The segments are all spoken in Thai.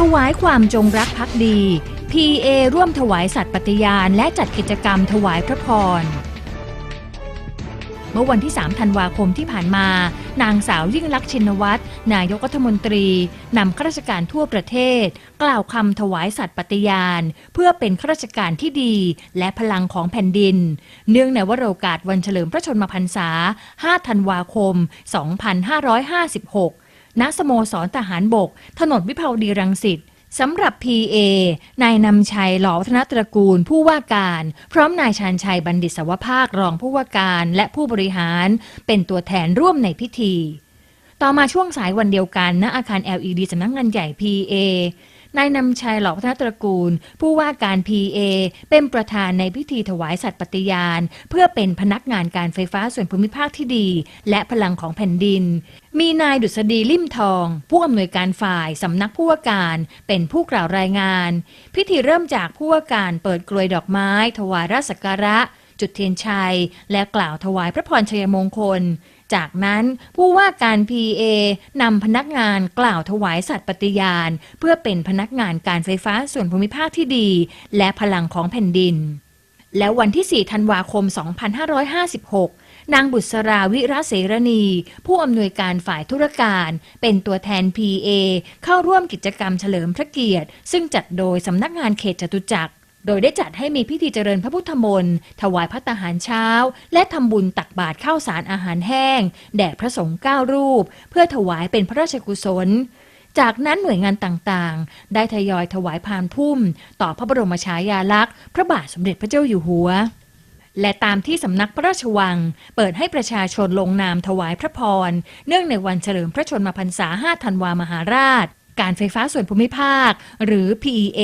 ถวายความจงรักภักดี PA ร่วมถวายสัตย์ปฏิญาณ และจัดกิจกรรมถวายพระพร เมื่อวันที่ 3 ธันวาคมที่ผ่านมา นางสาวยิ่งลักษณ์ชินวัตร นายกรัฐมนตรี นำข้าราชการทั่วประเทศ กล่าวคำถวายสัตย์ปฏิญาณ เพื่อเป็นข้าราชการที่ดี และพลังของแผ่นดิน เนื่องในวโรกาสวันเฉลิมพระชนมพรรษา 5 ธันวาคม 2556 ณสโมสรทหารบก ถนนวิภาวดีรังสิตสำหรับ PA นายนำชัยหล่อวัฒนตระกูล ผู้ว่าการ พร้อมนายชานชัยบัณฑิตสวภาครองผู้ว่าการและผู้บริหาร เป็นตัวแทนร่วมในพิธี ต่อมาช่วงสายวันเดียวกันณอาคาร LED สำนักงานใหญ่ PA นายนำชัยหล่อพัฒนตระกูล ผู้ว่าการ PA เป็นประธานในพิธีถวายสัตย์ปฏิญาณ เพื่อเป็นพนักงานการไฟฟ้าส่วนภูมิภาคที่ดี และพลังของแผ่นดิน มีนายดุษฎีลิ่มทอง ผู้อำนวยการฝ่ายสำนักผู้ว่าการเป็นผู้กล่าวรายงาน พิธีเริ่มจากผู้ว่าการเปิดกลวยดอกไม้ ถวายราชสักการะจุดเทียนชัย และกล่าวถวายพระพรชัยมงคล จากนั้นผู้ว่าการ PA นำพนักงานกล่าวถวายสัตย์ปฏิญาณ เพื่อเป็นพนักงานการไฟฟ้าส่วนภูมิภาคที่ดี และพลังของแผ่นดิน แล้ววันที่ 4 ธันวาคม 2556นางบุษราวิระเสรณี ผู้อำนวยการฝ่ายธุรการ เป็นตัวแทน PA เข้าร่วมกิจกรรมเฉลิมพระเกียรติ ซึ่งจัดโดยสำนักงานเขตจตุจักร โดยได้จัดให้มีพิธีเจริญพระพุทธมนต์ถวายพระตาหารเช้า และทำบุญตักบาตรข้าวสารอาหารแห้ง แด่พระสงฆ์เก้ารูป เพื่อถวายเป็นพระราชกุศล จากนั้นหน่วยงานต่างๆ ได้ทยอยถวายพานพุ่ม ต่อพระบรมฉายาลักษณ์ พระบาทสมเด็จพระเจ้าอยู่หัวและตามที่สำนักพระราชวัง เปิดให้ประชาชนลงนามถวายพระพร เนื่องในวันเฉลิมพระชนมพรรษา 5 ธันวามหาราช การไฟฟ้าส่วนภูมิภาค หรือ PEA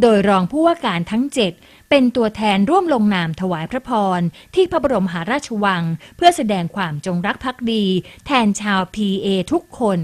โดยรองผู้ว่าการทั้ง 7 เป็นตัวแทนร่วมลงนามถวายพระพร ที่พระบรมหาราชวัง เพื่อแสดงความจงรักภักดี แทนชาว PEA ทุกคน